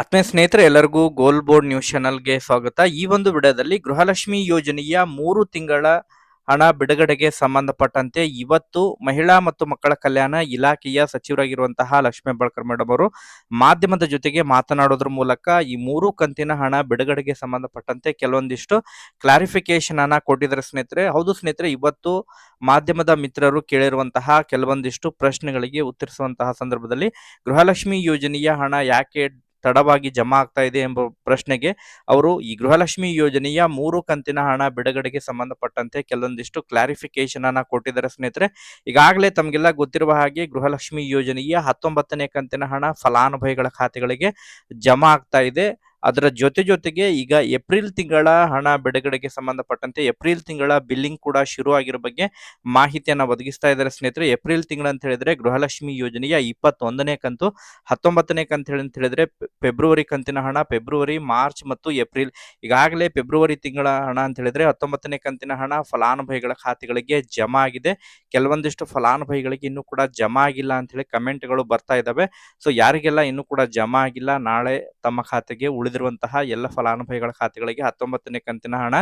ಆತ್ಮೀಯ ಸ್ನೇಹಿತರೆ, ಎಲ್ಲರಿಗೂ ಗೋಲ್ ಬೋರ್ಡ್ ನ್ಯೂಸ್ ಚಾನಲ್ಗೆ ಸ್ವಾಗತ. ಈ ಒಂದು ವಿಡಿಯೋದಲ್ಲಿ ಗೃಹಲಕ್ಷ್ಮಿ ಯೋಜನೆಯ ಮೂರು ತಿಂಗಳ ಹಣ ಬಿಡುಗಡೆಗೆ ಸಂಬಂಧಪಟ್ಟಂತೆ ಇವತ್ತು ಮಹಿಳಾ ಮತ್ತು ಮಕ್ಕಳ ಕಲ್ಯಾಣ ಇಲಾಖೆಯ ಸಚಿವರಾಗಿರುವಂತಹ ಲಕ್ಷ್ಮೀ ಹೆಬ್ಬಾಳ್ಕರ್ ಮೇಡಮ್ ಅವರು ಮಾಧ್ಯಮದ ಜೊತೆಗೆ ಮಾತನಾಡೋದ್ರ ಮೂಲಕ ಈ ಮೂರು ಕಂತಿನ ಹಣ ಬಿಡುಗಡೆಗೆ ಸಂಬಂಧಪಟ್ಟಂತೆ ಕೆಲವೊಂದಿಷ್ಟು ಕ್ಲಾರಿಫಿಕೇಶನ್ ಅನ್ನ ಕೊಟ್ಟಿದ್ದಾರೆ ಸ್ನೇಹಿತರೆ. ಹೌದು ಸ್ನೇಹಿತರೆ, ಇವತ್ತು ಮಾಧ್ಯಮದ ಮಿತ್ರರು ಕೇಳಿರುವಂತಹ ಕೆಲವೊಂದಿಷ್ಟು ಪ್ರಶ್ನೆಗಳಿಗೆ ಉತ್ತರಿಸುವಂತಹ ಸಂದರ್ಭದಲ್ಲಿ ಗೃಹಲಕ್ಷ್ಮಿ ಯೋಜನೆಯ ಹಣ ಯಾಕೆ ತಡವಾಗಿ ಜಮಾ ಆಗ್ತಾ ಇದೆ ಎಂಬ ಪ್ರಶ್ನೆಗೆ ಅವರು ಈ ಗೃಹಲಕ್ಷ್ಮಿ ಯೋಜನೆಯ ಮೂರು ಕಂತಿನ ಹಣ ಬಿಡುಗಡೆಗೆ ಸಂಬಂಧಪಟ್ಟಂತೆ ಕೆಲವೊಂದಿಷ್ಟು ಕ್ಲಾರಿಫಿಕೇಶನ್ ಅನ್ನ ಕೊಟ್ಟಿದ್ದಾರೆ ಸ್ನೇಹಿತರೆ. ಈಗಾಗಲೇ ತಮಗೆಲ್ಲ ಗೊತ್ತಿರುವ ಹಾಗೆ ಗೃಹಲಕ್ಷ್ಮಿ ಯೋಜನೆಯ ಹತ್ತೊಂಬತ್ತನೇ ಕಂತಿನ ಹಣ ಫಲಾನುಭವಿಗಳ ಖಾತೆಗಳಿಗೆ ಜಮಾ ಆಗ್ತಾ ಇದೆ. ಅದರ ಜೊತೆ ಜೊತೆಗೆ ಈಗ ಏಪ್ರಿಲ್ ತಿಂಗಳ ಹಣ ಬಿಡುಗಡೆಗೆ ಸಂಬಂಧಪಟ್ಟಂತೆ ಏಪ್ರಿಲ್ ತಿಂಗಳ ಬಿಲ್ಲಿಂಗ್ ಕೂಡ ಶುರು ಆಗಿರೋ ಬಗ್ಗೆ ಮಾಹಿತಿಯನ್ನ ಒದಗಿಸ್ತಾ ಇದ್ದಾರೆ ಸ್ನೇಹಿತರೆ. ಏಪ್ರಿಲ್ ತಿಂಗಳ ಅಂತ ಹೇಳಿದ್ರೆ ಗೃಹಲಕ್ಷ್ಮಿ ಯೋಜನೆಯ ಇಪ್ಪತ್ತೊಂದನೇ ಕಂತು, ಹತ್ತೊಂಬತ್ತನೇ ಕಂತು ಹೇಳಿ ಅಂತ ಹೇಳಿದ್ರೆ ಫೆಬ್ರವರಿ ಕಂತಿನ ಹಣ, ಫೆಬ್ರವರಿ, ಮಾರ್ಚ್ ಮತ್ತು ಏಪ್ರಿಲ್. ಈಗಾಗಲೇ ಫೆಬ್ರವರಿ ತಿಂಗಳ ಹಣ ಅಂತ ಹೇಳಿದ್ರೆ ಹತ್ತೊಂಬತ್ತನೇ ಕಂತಿನ ಹಣ ಫಲಾನುಭವಿಗಳ ಖಾತೆಗಳಿಗೆ ಜಮಾ ಆಗಿದೆ. ಕೆಲವೊಂದಿಷ್ಟು ಫಲಾನುಭವಿಗಳಿಗೆ ಇನ್ನೂ ಕೂಡ ಜಮಾ ಆಗಿಲ್ಲ ಅಂತ ಹೇಳಿ ಕಮೆಂಟ್ಗಳು ಬರ್ತಾ ಇದ್ದಾವೆ. ಸೊ ಯಾರಿಗೆಲ್ಲ ಇನ್ನೂ ಕೂಡ ಜಮಾ ಆಗಿಲ್ಲ, ನಾಳೆ ತಮ್ಮ ಖಾತೆಗೆ ಉಳಿದಿರುವಂತಹ ಎಲ್ಲ ಫಲಾನುಭವಿಗಳ ಖಾತೆಗಳಿಗೆ ಹತ್ತೊಂಬತ್ತನೇ ಕಂತಿನ ಹಣ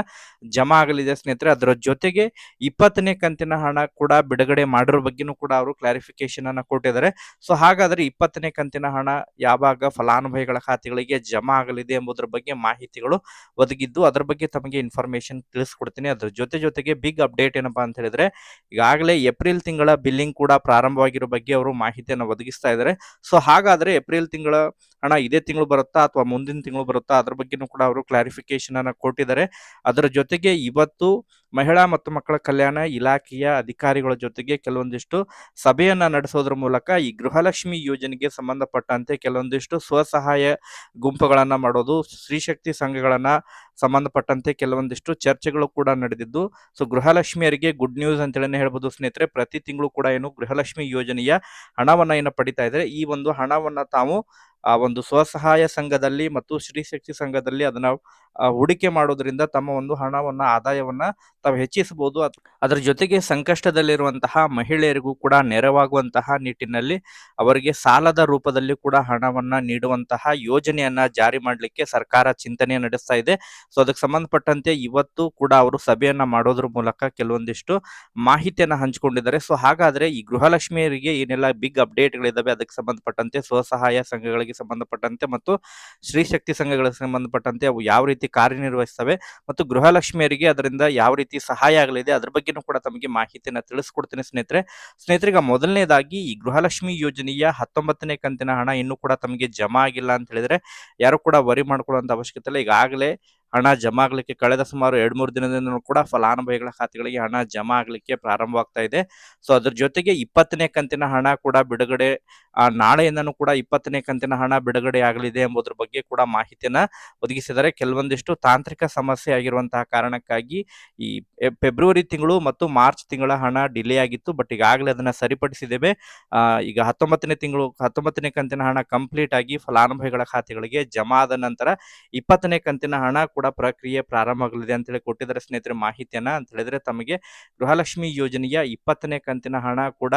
ಜಮಾ ಆಗಲಿದೆ ಸ್ನೇಹಿತರೆ. ಅದರ ಜೊತೆಗೆ ಇಪ್ಪತ್ತನೇ ಕಂತಿನ ಹಣ ಕೂಡ ಬಿಡುಗಡೆ ಮಾಡಿರೋ ಬಗ್ಗೆನೂ ಕೂಡ ಅವರು ಕ್ಲಾರಿಫಿಕೇಶನ್ ಅನ್ನ ಕೊಟ್ಟಿದ್ದಾರೆ. ಸೊ ಹಾಗಾದ್ರೆ ಇಪ್ಪತ್ತನೇ ಕಂತಿನ ಹಣ ಯಾವಾಗ ಫಲಾನುಭವಿಗಳ ಖಾತೆಗಳಿಗೆ ಜಮಾ ಆಗಲಿದೆ ಎಂಬುದರ ಬಗ್ಗೆ ಮಾಹಿತಿಗಳು ಒದಗಿದ್ದು ಅದರ ಬಗ್ಗೆ ತಮಗೆ ಇನ್ಫಾರ್ಮೇಶನ್ ತಿಳಿಸ್ಕೊಡ್ತೀನಿ. ಅದ್ರ ಜೊತೆ ಜೊತೆಗೆ ಬಿಗ್ ಅಪ್ಡೇಟ್ ಏನಪ್ಪಾ ಅಂತ ಹೇಳಿದ್ರೆ, ಈಗಾಗಲೇ ಏಪ್ರಿಲ್ ತಿಂಗಳ ಬಿಲ್ಲಿಂಗ್ ಕೂಡ ಪ್ರಾರಂಭವಾಗಿರೋ ಬಗ್ಗೆ ಅವರು ಮಾಹಿತಿಯನ್ನು ಒದಗಿಸ್ತಾ ಇದ್ದಾರೆ. ಸೊ ಹಾಗಾದ್ರೆ ಏಪ್ರಿಲ್ ತಿಂಗಳ ಹಣ ಇದೇ ತಿಂಗಳು ಬರುತ್ತಾ ಅಥವಾ ಮುಂದಿನ ತಿಂಗಳು ಬರುತ್ತಾ? ಅದ್ರ ಬಗ್ಗೆನೂ ಕೂಡ ಅವರು ಕ್ಲಾರಿಫಿಕೇಶನ್ ಅನ್ನ ಕೊಟ್ಟಿದ್ದಾರೆ. ಅದರ ಜೊತೆಗೆ ಇವತ್ತು ಮಹಿಳಾ ಮತ್ತು ಮಕ್ಕಳ ಕಲ್ಯಾಣ ಇಲಾಖೆಯ ಅಧಿಕಾರಿಗಳ ಜೊತೆಗೆ ಕೆಲವೊಂದಿಷ್ಟು ಸಭೆಯನ್ನ ನಡೆಸೋದ್ರ ಮೂಲಕ ಈ ಗೃಹಲಕ್ಷ್ಮಿ ಯೋಜನೆಗೆ ಸಂಬಂಧಪಟ್ಟಂತೆ ಕೆಲವೊಂದಿಷ್ಟು ಸ್ವಸಹಾಯ ಗುಂಪುಗಳನ್ನ ಮಾಡೋದು ಸ್ತ್ರೀಶಕ್ತಿ ಸಂಘಗಳನ್ನ ಸಂಬಂಧಪಟ್ಟಂತೆ ಕೆಲವೊಂದಿಷ್ಟು ಚರ್ಚೆಗಳು ಕೂಡ ನಡೆದಿದ್ದು, ಸೊ ಗೃಹಲಕ್ಷ್ಮಿಯರಿಗೆ ಗುಡ್ ನ್ಯೂಸ್ ಅಂತೇಳಿ ಹೇಳ್ಬೋದು ಸ್ನೇಹಿತರೆ. ಪ್ರತಿ ತಿಂಗಳು ಕೂಡ ಏನು ಗೃಹಲಕ್ಷ್ಮಿ ಯೋಜನೆಯ ಹಣವನ್ನ ಏನು ಪಡಿತಾ ಇದ್ದಾರೆ. ಈ ಒಂದು ಹಣವನ್ನ ತಾವು ಆ ಒಂದು ಸ್ವಸಹಾಯ ಸಂಘದಲ್ಲಿ ಮತ್ತು ಶ್ರೀಶಕ್ತಿ ಸಂಘದಲ್ಲಿ ಅದನ್ನ ಹೂಡಿಕೆ ಮಾಡೋದ್ರಿಂದ ತಮ್ಮ ಒಂದು ಹಣವನ್ನ, ಆದಾಯವನ್ನ ತಾವು ಹೆಚ್ಚಿಸಬಹುದು. ಅದರ ಜೊತೆಗೆ ಸಂಕಷ್ಟದಲ್ಲಿರುವಂತಹ ಮಹಿಳೆಯರಿಗೂ ಕೂಡ ನೆರವಾಗುವಂತಹ ನಿಟ್ಟಿನಲ್ಲಿ ಅವರಿಗೆ ಸಾಲದ ರೂಪದಲ್ಲಿ ಕೂಡ ಹಣವನ್ನ ನೀಡುವಂತಹ ಯೋಜನೆಯನ್ನ ಜಾರಿ ಮಾಡಲಿಕ್ಕೆ ಸರ್ಕಾರ ಚಿಂತನೆ ನಡೆಸ್ತಾ ಇದೆ. ಸೊ ಅದಕ್ಕೆ ಸಂಬಂಧಪಟ್ಟಂತೆ ಇವತ್ತು ಕೂಡ ಅವರು ಸಭೆಯನ್ನ ಮಾಡೋದ್ರ ಮೂಲಕ ಕೆಲವೊಂದಿಷ್ಟು ಮಾಹಿತಿಯನ್ನ ಹಂಚಿಕೊಂಡಿದ್ದಾರೆ. ಸೊ ಹಾಗಾದ್ರೆ ಈ ಗೃಹಲಕ್ಷ್ಮಿಯರಿಗೆ ಏನೆಲ್ಲ ಬಿಗ್ ಅಪ್ಡೇಟ್ಗಳಿದಾವೆ ಅದಕ್ಕೆ ಸಂಬಂಧಪಟ್ಟಂತೆ ಸ್ವಸಹಾಯ ಸಂಘಗಳಿಗೆ ಸಂಬಂಧಪಟ್ಟಂತೆ ಮತ್ತು ಶ್ರೀಶಕ್ತಿ ಸಂಘಗಳಿಗೆ ಸಂಬಂಧಪಟ್ಟಂತೆ ಅವು ಯಾವ ರೀತಿ ಕಾರ್ಯನಿರ್ವಹಿಸ್ತವೆ ಮತ್ತು ಗೃಹಲಕ್ಷ್ಮಿಯರಿಗೆ ಅದರಿಂದ ಯಾವ ರೀತಿ ಸಹಾಯ ಆಗಲಿದೆ ಅದ್ರ ಬಗ್ಗೆನೂ ಕೂಡ ತಮಗೆ ಮಾಹಿತಿಯನ್ನು ತಿಳಿಸ್ಕೊಡ್ತೀನಿ ಸ್ನೇಹಿತರೆ. ಸ್ನೇಹಿತರಿಗೆ ಮೊದಲನೇದಾಗಿ ಈ ಗೃಹಲಕ್ಷ್ಮಿ ಯೋಜನೆಯ ಹತ್ತೊಂಬತ್ತನೇ ಕಂತಿನ ಹಣ ಇನ್ನೂ ಕೂಡ ತಮಗೆ ಜಮಾ ಆಗಿಲ್ಲ ಅಂತ ಹೇಳಿದ್ರೆ ಯಾರು ಕೂಡ ವರಿ ಮಾಡ್ಕೊಳ್ಳುವಂತ ಅವಶ್ಯಕತೆ ಇಲ್ಲ. ಈಗಾಗಲೇ ಹಣ ಜಮಾ ಆಗ್ಲಿಕ್ಕೆ ಕಳೆದ ಸುಮಾರು ಎರಡು ಮೂರು ದಿನದಿಂದ ಕೂಡ ಫಲಾನುಭವಿಗಳ ಖಾತೆಗಳಿಗೆ ಹಣ ಜಮಾ ಆಗ್ಲಿಕ್ಕೆ ಪ್ರಾರಂಭವಾಗ್ತಾ ಇದೆ. ಸೊ ಅದ್ರ ಜೊತೆಗೆ ಇಪ್ಪತ್ತನೇ ಕಂತಿನ ಹಣ ಕೂಡ ಬಿಡುಗಡೆ ನಾಳೆಯಿಂದನೂ ಕೂಡ ಇಪ್ಪತ್ತನೇ ಕಂತಿನ ಹಣ ಬಿಡುಗಡೆ ಆಗಲಿದೆ ಎಂಬುದ್ರ ಬಗ್ಗೆ ಕೂಡ ಮಾಹಿತಿಯನ್ನ ಒದಗಿಸಿದರೆ ಕೆಲವೊಂದಿಷ್ಟು ತಾಂತ್ರಿಕ ಸಮಸ್ಯೆ ಆಗಿರುವಂತಹ ಕಾರಣಕ್ಕಾಗಿ ಈ ಫೆಬ್ರವರಿ ತಿಂಗಳು ಮತ್ತು ಮಾರ್ಚ್ ತಿಂಗಳ ಹಣ ಡಿಲೇ ಆಗಿತ್ತು. ಬಟ್ ಈಗಾಗಲೇ ಅದನ್ನ ಸರಿಪಡಿಸಿದ್ದೇವೆ. ಈಗ ಹತ್ತೊಂಬತ್ತನೇ ತಿಂಗಳು, ಹತ್ತೊಂಬತ್ತನೇ ಕಂತಿನ ಹಣ ಕಂಪ್ಲೀಟ್ ಆಗಿ ಫಲಾನುಭವಿಗಳ ಖಾತೆಗಳಿಗೆ ಜಮಾ ಆದ ನಂತರ ಇಪ್ಪತ್ತನೇ ಕಂತಿನ ಹಣ ಕೂಡ ಪ್ರಕ್ರಿಯೆ ಪ್ರಾರಂಭ ಆಗಲಿದೆ ಅಂತೇಳಿ ಕೊಟ್ಟಿದ್ದಾರೆ ಸ್ನೇಹಿತರೆ ಮಾಹಿತಿಯನ್ನ. ಅಂತ ಹೇಳಿದ್ರೆ ತಮಗೆ ಗೃಹಲಕ್ಷ್ಮಿ ಯೋಜನೆಯ ಇಪ್ಪತ್ತನೇ ಕಂತಿನ ಹಣ ಕೂಡ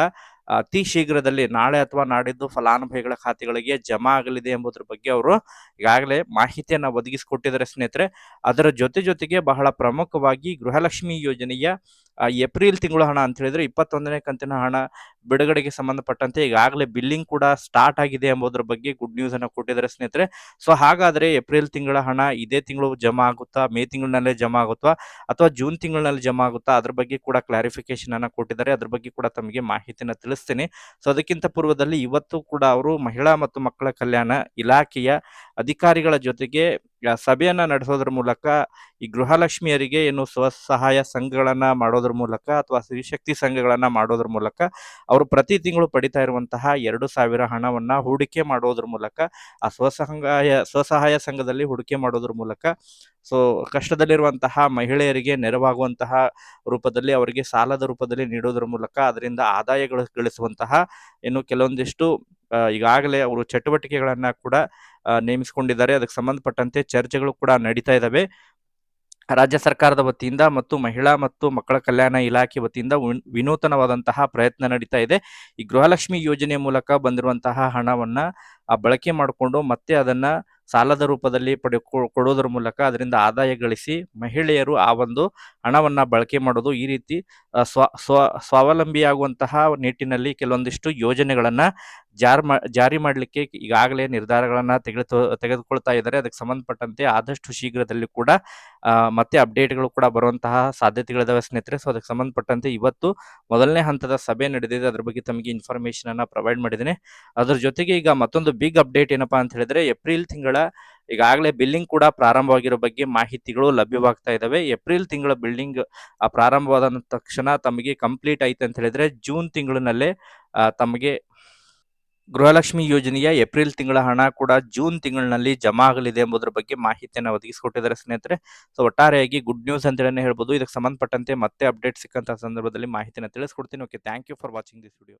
ಅತಿ ಶೀಘ್ರದಲ್ಲಿ ನಾಳೆ ಅಥವಾ ನಾಡಿದ್ದು ಫಲಾನುಭವಿಗಳ ಖಾತೆಗಳಿಗೆ ಜಮಾ ಆಗಲಿದೆ ಎಂಬುದ್ರ ಬಗ್ಗೆ ಅವರು ಈಗಾಗಲೇ ಮಾಹಿತಿಯನ್ನ ಒದಗಿಸಿಕೊಟ್ಟಿದ್ದಾರೆ ಸ್ನೇಹಿತರೆ. ಅದರ ಜೊತೆ ಜೊತೆಗೆ ಬಹಳ ಪ್ರಮುಖವಾಗಿ ಗೃಹಲಕ್ಷ್ಮಿ ಯೋಜನೆಯ ಏಪ್ರಿಲ್ ತಿಂಗಳ ಹಣ ಅಂತ ಹೇಳಿದ್ರೆ ಇಪ್ಪತ್ತೊಂದನೇ ಕಂತಿನ ಹಣ ಬಿಡುಗಡೆಗೆ ಸಂಬಂಧಪಟ್ಟಂತೆ ಈಗಾಗಲೇ ಬಿಲ್ಲಿಂಗ್ ಕೂಡ ಸ್ಟಾರ್ಟ್ ಆಗಿದೆ ಎಂಬುದರ ಬಗ್ಗೆ ಗುಡ್ ನ್ಯೂಸ್ ಅನ್ನು ಕೊಟ್ಟಿದ್ದಾರೆ ಸ್ನೇಹಿತರೆ. ಸೊ ಹಾಗಾದ್ರೆ ಏಪ್ರಿಲ್ ತಿಂಗಳ ಹಣ ಇದೇ ತಿಂಗಳು ಜಮಾ ಆಗುತ್ತಾ, ಮೇ ತಿಂಗಳಿನಲ್ಲೇ ಜಮಾ ಆಗುತ್ತಾ, ಅಥವಾ ಜೂನ್ ತಿಂಗಳಿನಲ್ಲಿ ಜಮಾ ಆಗುತ್ತಾ, ಅದ್ರ ಬಗ್ಗೆ ಕೂಡ ಕ್ಲಾರಿಫಿಕೇಶನ್ ಅನ್ನ ಕೊಟ್ಟಿದ್ದಾರೆ. ಅದ್ರ ಬಗ್ಗೆ ಕೂಡ ತಮಗೆ ಮಾಹಿತಿನ ತಿಳಿಸ್ತೀನಿ. ಸೊ ಅದಕ್ಕಿಂತ ಪೂರ್ವದಲ್ಲಿ ಇವತ್ತು ಕೂಡ ಅವರು ಮಹಿಳಾ ಮತ್ತು ಮಕ್ಕಳ ಕಲ್ಯಾಣ ಇಲಾಖೆಯ ಅಧಿಕಾರಿಗಳ ಜೊತೆಗೆ ಸಭೆಯನ್ನ ನಡೆಸೋದ್ರ ಮೂಲಕ, ಈ ಗೃಹಲಕ್ಷ್ಮಿಯರಿಗೆ ಏನು ಸ್ವಸಹಾಯ ಸಂಘಗಳನ್ನ ಮಾಡೋದ್ರ ಮೂಲಕ ಅಥವಾ ಸ್ತ್ರೀಶಕ್ತಿ ಸಂಘಗಳನ್ನ ಮಾಡೋದ್ರ ಮೂಲಕ, ಅವರು ಪ್ರತಿ ತಿಂಗಳು ಪಡಿತಾ ಇರುವಂತಹ ಎರಡು ಸಾವಿರ ಹಣವನ್ನ ಹೂಡಿಕೆ ಮಾಡೋದ್ರ ಮೂಲಕ, ಆ ಸ್ವಸಹಾಯ ಸ್ವಸಹಾಯ ಸಂಘದಲ್ಲಿ ಹೂಡಿಕೆ ಮಾಡೋದ್ರ ಮೂಲಕ, ಸೊ, ಕಷ್ಟದಲ್ಲಿರುವಂತಹ ಮಹಿಳೆಯರಿಗೆ ನೆರವಾಗುವಂತಹ ರೂಪದಲ್ಲಿ ಅವರಿಗೆ ಸಾಲದ ರೂಪದಲ್ಲಿ ನೀಡೋದ್ರ ಮೂಲಕ ಅದರಿಂದ ಆದಾಯಗಳು ಗಳಿಸುವಂತಹ, ಇನ್ನು ಕೆಲವೊಂದಿಷ್ಟು ಈಗಾಗಲೇ ಅವರು ಚಟುವಟಿಕೆಗಳನ್ನ ಕೂಡ ನೇಮಿಸಿಕೊಂಡಿದ್ದಾರೆ. ಅದಕ್ಕೆ ಸಂಬಂಧಪಟ್ಟಂತೆ ಚರ್ಚೆಗಳು ಕೂಡ ನಡೀತಾ ಇದ್ದಾವೆ ರಾಜ್ಯ ಸರ್ಕಾರದ ವತಿಯಿಂದ ಮತ್ತು ಮಹಿಳಾ ಮತ್ತು ಮಕ್ಕಳ ಕಲ್ಯಾಣ ಇಲಾಖೆ ವತಿಯಿಂದ ವಿನ್- ವಿನೂತನವಾದಂತಹ ಪ್ರಯತ್ನ ನಡೀತಾ ಇದೆ. ಈ ಗೃಹಲಕ್ಷ್ಮಿ ಯೋಜನೆ ಮೂಲಕ ಬಂದಿರುವಂತಹ ಹಣವನ್ನ ಬಳಕೆ ಮಾಡಿಕೊಂಡು ಮತ್ತೆ ಅದನ್ನ ಸಾಲದ ರೂಪದಲ್ಲಿ ಪಡೆ ಕೊಡೋದ್ರ ಮೂಲಕ ಅದರಿಂದ ಆದಾಯ ಗಳಿಸಿ ಮಹಿಳೆಯರು ಆ ಒಂದು ಹಣವನ್ನು ಬಳಕೆ ಮಾಡೋದು ಈ ರೀತಿ ಸ್ವ ಸ್ವ, ಸ್ವಾವಲಂಬಿಯಾಗುವಂತಹ ನಿಟ್ಟಿನಲ್ಲಿ ಕೆಲವೊಂದಿಷ್ಟು ಯೋಜನೆಗಳನ್ನು ಜಾರ್ ಜಾರಿ ಮಾಡಲಿಕ್ಕೆ ಈಗಾಗಲೇ ನಿರ್ಧಾರಗಳನ್ನು ತೆಗೆದು, ತೆಗೆದುಕೊಳ್ತಾ ಇದ್ದಾರೆ. ಅದಕ್ಕೆ ಸಂಬಂಧಪಟ್ಟಂತೆ ಆದಷ್ಟು ಶೀಘ್ರದಲ್ಲಿ ಕೂಡ ಮತ್ತೆ ಅಪ್ಡೇಟ್ಗಳು ಕೂಡ ಬರುವಂತಹ ಸಾಧ್ಯತೆಗಳಿದಾವೆ ಸ್ನೇಹಿತರೆ. ಸೊ ಅದಕ್ಕೆ ಸಂಬಂಧಪಟ್ಟಂತೆ ಇವತ್ತು ಮೊದಲನೇ ಹಂತದ ಸಭೆ ನಡೆದಿದೆ. ಅದ್ರ ಬಗ್ಗೆ ತಮಗೆ ಇನ್ಫಾರ್ಮೇಶನ್ ಅನ್ನ ಪ್ರೊವೈಡ್ ಮಾಡಿದ್ದೀನಿ. ಅದ್ರ ಜೊತೆಗೆ ಈಗ ಮತ್ತೊಂದು ಬಿಗ್ ಅಪ್ಡೇಟ್ ಏನಪ್ಪಾ ಅಂತ ಹೇಳಿದ್ರೆ, ಏಪ್ರಿಲ್ ತಿಂಗಳ ಈಗಾಗಲೇ ಬಿಲ್ಲಿಂಗ್ ಕೂಡ ಪ್ರಾರಂಭವಾಗಿರೋ ಬಗ್ಗೆ ಮಾಹಿತಿಗಳು ಲಭ್ಯವಾಗ್ತಾ ಇದ್ದಾವೆ ಏಪ್ರಿಲ್ ತಿಂಗಳ ಬಿಲ್ಡಿಂಗ್ ಪ್ರಾರಂಭವಾದ ತಕ್ಷಣ ತಮಗೆ ಕಂಪ್ಲೀಟ್ ಆಯ್ತು ಅಂತ ಹೇಳಿದ್ರೆ, ಜೂನ್ ತಿಂಗಳಿನಲ್ಲೇ ತಮಗೆ ಗೃಹಲಕ್ಷ್ಮಿ ಯೋಜನೆಯ ಏಪ್ರಿಲ್ ತಿಂಗಳ ಹಣ ಕೂಡ ಜೂನ್ ತಿಂಗಳಿನಲ್ಲಿ ಜಮಾ ಆಗಲಿದೆ ಎಂಬುದರ ಬಗ್ಗೆ ಮಾಹಿತಿಯನ್ನು ಒದಗಿಸಿಕೊಟ್ಟಿದ್ದಾರೆ ಸ್ನೇಹಿತರೆ. ಸೊ ಒಟ್ಟಾರೆಯಾಗಿ ಗುಡ್ ನ್ಯೂಸ್ ಅಂತೇಳಿ ಹೇಳ್ಬೋದು. ಇದಕ್ಕೆ ಸಂಬಂಧಪಟ್ಟಂತೆ ಮತ್ತೆ ಅಪ್ಡೇಟ್ ಸಿಕ್ಕಂತಹ ಸಂದರ್ಭದಲ್ಲಿ ಮಾಹಿತಿಯನ್ನು ತಿಳಿಸ್ಕೊಡ್ತೀನಿ. Okay thank you for watching this video